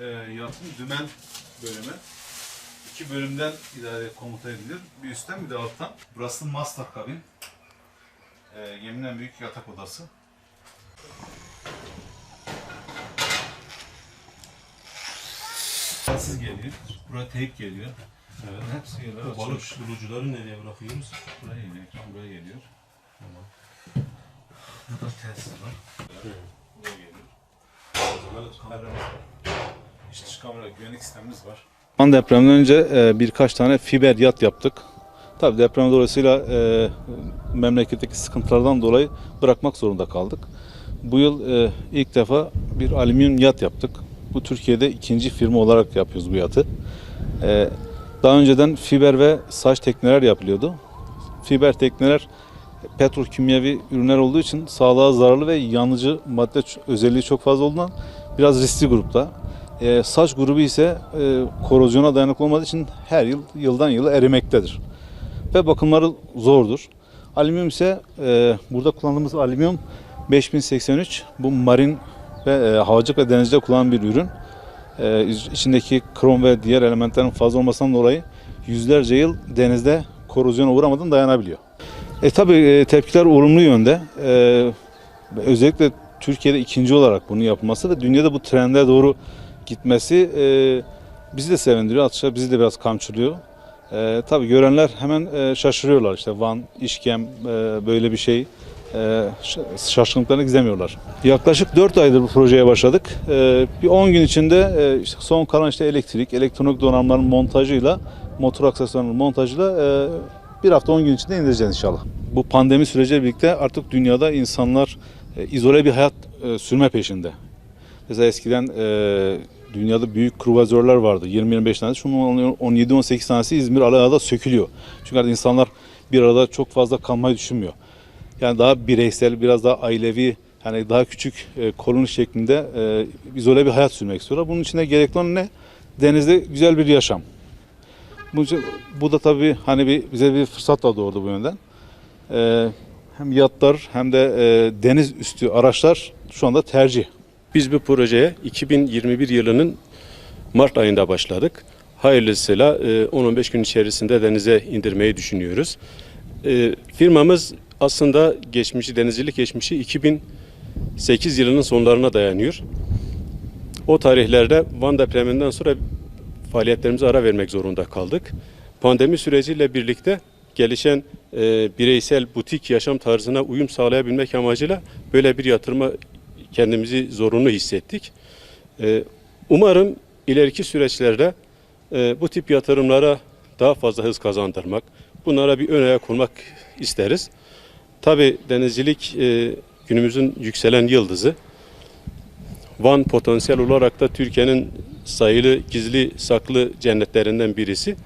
e, yatın dümen bölümü. İki bölümden idare komuta edilir. Bir üstten bir de alttan. Burası master kabin. E, geminin en büyük yatak odası. Telsiz geliyor. Buraya teyp geliyor. Evet. Hepsi geliyor. Bu balık bulucuları nereye bırakıyoruz? Buraya geliyor. Ekran buraya geliyor. Burada telsiz var. Buraya geliyor. Kameramız var. İç kamera güvenlik sistemimiz var. An depremden önce e, birkaç tane fiber yat yaptık. Tabii deprem dolayısıyla e, memleketteki sıkıntılardan dolayı bırakmak zorunda kaldık. Bu yıl e, ilk defa bir alüminyum yat yaptık. Bu Türkiye'de ikinci firma olarak yapıyoruz bu yatı. E, daha önceden fiber ve saç tekneler yapılıyordu. Fiber tekneler petrokimyevi ürünler olduğu için sağlığa zararlı ve yanıcı madde özelliği çok fazla olduğundan biraz riskli grupta. Ee, saç grubu ise e, korozyona dayanıklı olmadığı için her yıl yıldan yıla erimektedir. Ve bakımları zordur. Alüminyum ise e, burada kullandığımız alüminyum 5083 bu marin ve e, havacılık ve denizde kullanılan bir ürün. E, içindeki krom ve diğer elementlerin fazla olmasından dolayı yüzlerce yıl denizde korozyona uğramadan dayanabiliyor. E tabi tepkiler olumlu yönde. E, özellikle Türkiye'de ikinci olarak bunun yapılması ve dünyada bu trende doğru gitmesi e, bizi de sevindiriyor. Atışa bizi de biraz kamçılıyor. E, tabi görenler hemen e, şaşırıyorlar. İşte Van, İşkem e, böyle bir şey e, şaşkınlıklarını gizlemiyorlar. Yaklaşık 4 aydır bu projeye başladık. E, bir 10 gün içinde e, işte son kalan işte elektrik, elektronik donanımların montajıyla, motor aksesuarının montajıyla e, bir hafta 10 gün içinde indireceğiz inşallah. Bu pandemi süreciyle birlikte artık dünyada insanlar e, izole bir hayat e, sürme peşinde. Mesela eskiden e, dünyada büyük kruvazörler vardı. 20-25 tanesi. Şunun 17-18 tanesi İzmir Alanya'da sökülüyor. Çünkü artık insanlar bir arada çok fazla kalmayı düşünmüyor. Yani daha bireysel, biraz daha ailevi, yani daha küçük e, koloni şeklinde e, izole bir hayat sürmek istiyorlar. Bunun için de gerekli olan ne? Denizde güzel bir yaşam. Bu, bu da tabii hani bir, bize bir fırsat da doğurdu bu yönden. E, hem yatlar hem de e, deniz üstü araçlar şu anda tercih. Biz bu projeye 2021 yılının Mart ayında başladık. Hayırlısıyla e, 10-15 gün içerisinde denize indirmeyi düşünüyoruz. E, Firmamız aslında geçmişi, denizcilik geçmişi 2008 yılının sonlarına dayanıyor. O tarihlerde Van depreminden sonra faaliyetlerimize ara vermek zorunda kaldık. Pandemi süreciyle birlikte gelişen e, bireysel butik yaşam tarzına uyum sağlayabilmek amacıyla böyle bir yatırıma kendimizi zorunlu hissettik. E, umarım ileriki süreçlerde e, bu tip yatırımlara daha fazla hız kazandırmak, bunlara bir ön ayak olmak isteriz. Tabi denizcilik e, günümüzün yükselen yıldızı. Van potansiyel olarak da Türkiye'nin sayılı gizli saklı cennetlerinden birisi.